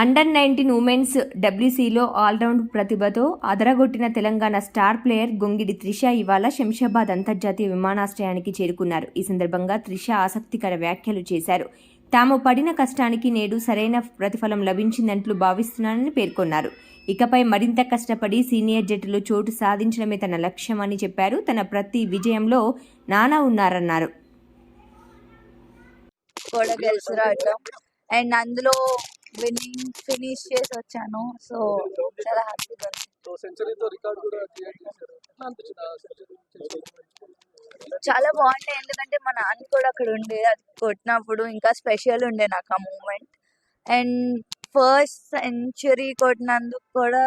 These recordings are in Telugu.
అండర్ నైన్టీన్ ఉమెన్స్ డబ్ల్యూసీలో ఆల్రౌండ్ ప్రతిభతో అదరగొట్టిన తెలంగాణ స్టార్ ప్లేయర్ గొంగిడి త్రిష ఇవాళ శంషాబాద్ అంతర్జాతీయ విమానాశ్రయానికి చేరుకున్నారు. ఈ సందర్భంగా త్రిష ఆసక్తికర వ్యాఖ్యలు చేశారు. తాము పడిన కష్టానికి నేడు సరైన ప్రతిఫలం లభించిందంటూ భావిస్తున్నానని పేర్కొన్నారు. ఇకపై మరింత కష్టపడి సీనియర్ జట్టులో చోటు సాధించడమే తన లక్ష్యమని చెప్పారు. తన ప్రతి విజయంలో నానా ఉన్నారన్నారు. అండ్ అందులో విన్నింగ్ ఫినిష్ చేసి వచ్చాను సో చాలా హ్యాపీగా చాలా బాగుండే ఎందుకంటే మా నాన్న కూడా అక్కడ ఉండే అది కొట్టినప్పుడు ఇంకా స్పెషల్ ఉండే నాకు ఆ మూమెంట్ అండ్ ఫస్ట్ సెంచరీ కొట్టినందుకు కూడా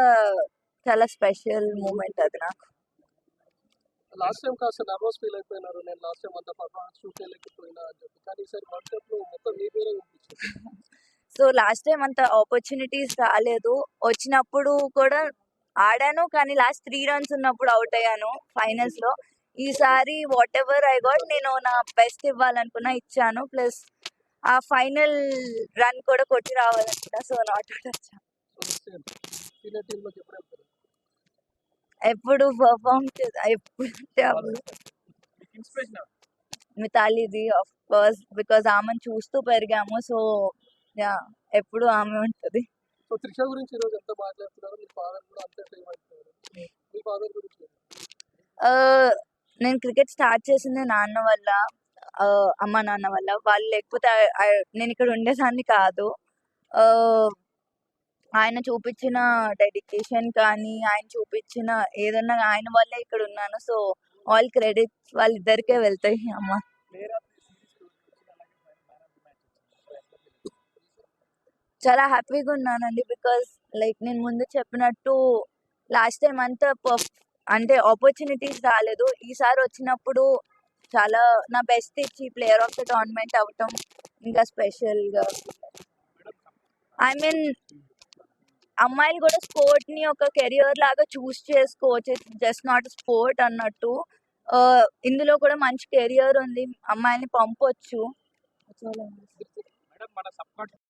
చాలా స్పెషల్ మూమెంట్ అది నాకు. లాస్ట్ టైం కాస్త నర్వస్ ఫీల్ అయిపోయినారు. నేను లాస్ట్ టైం అంత పర్ఫార్మెన్స్ షూట్ చేయలేకపోయినా అని చెప్పి. కానీ ఈసారి వరల్డ్ కప్లో మొత్తం మీ పేరే సో లాస్ట్ టైం అంత ఆపర్చునిటీస్ రాలేదు. వచ్చినప్పుడు కూడా ఆడాను కానీ లాస్ట్ త్రీ రన్స్ ఉన్నప్పుడు అవుట్ అయ్యాను ఫైనల్స్లో. ఈసారి వాట్ ఎవర్ ఐ గాట్ నేను నా బెస్ట్ ఇవ్వాలనుకున్నా ఇచ్చాను. ప్లస్ ఆ ఫైనల్ రన్ కూడా కొట్టి రావాలనుకున్నా సో నాట్ అవుట్ వచ్చాను ఎప్పుడు పర్ఫామ్ ఎప్పుడు మితాలిది ఆఫ్ కోర్స్ బికాజ్ ఆమెను చూస్తూ పెరిగాము సో యా ఎప్పుడు ఆమె ఉంటుంది. సో త్రిష గురించి ఈరోజు ఎంత మాట్లాడుతున్నారు? మీ ఫాదర్ కూడా అంతే ఫేమ్ అవుతున్నారు మీ ఫాదర్ గురించి నేను క్రికెట్ స్టార్ట్ చేసింది నాన్న వల్ల అమ్మ నాన్న వల్ల. వాళ్ళు లేకపోతే నేను ఇక్కడ ఉండేదాన్ని కాదు. ఆ, ఆయన చూపించిన డెడికేషన్ కానీ ఆయన చూపించిన ఏదన్నా ఆయన వల్లే ఇక్కడ ఉన్నాను. సో ఆల్ క్రెడిట్ వాళ్ళిద్దరికే వెళ్తాయి అమ్మ. చాలా హ్యాపీగా ఉన్నానండి. బికాస్ లైక్ నేను ముందు చెప్పినట్టు లాస్ట్ టైం అంతా పర్ఫ్ అంటే ఆపర్చునిటీస్ రాలేదు. ఈసారి వచ్చినప్పుడు చాలా నా బెస్ట్ ఇచ్చి ప్లేయర్ ఆఫ్ ద టోర్నమెంట్ అవ్వటం ఇంకా స్పెషల్గా. ఐ మీన్ అమ్మాయిలు కూడా స్పోర్ట్ని ఒక కెరియర్ లాగా చూస్ చేసుకోవచ్చు. జస్ట్ నాట్ స్పోర్ట్ అన్నట్టు. ఇందులో కూడా మంచి కెరియర్ ఉంది. అమ్మాయిని పంపొచ్చు. మేడం మన సబ్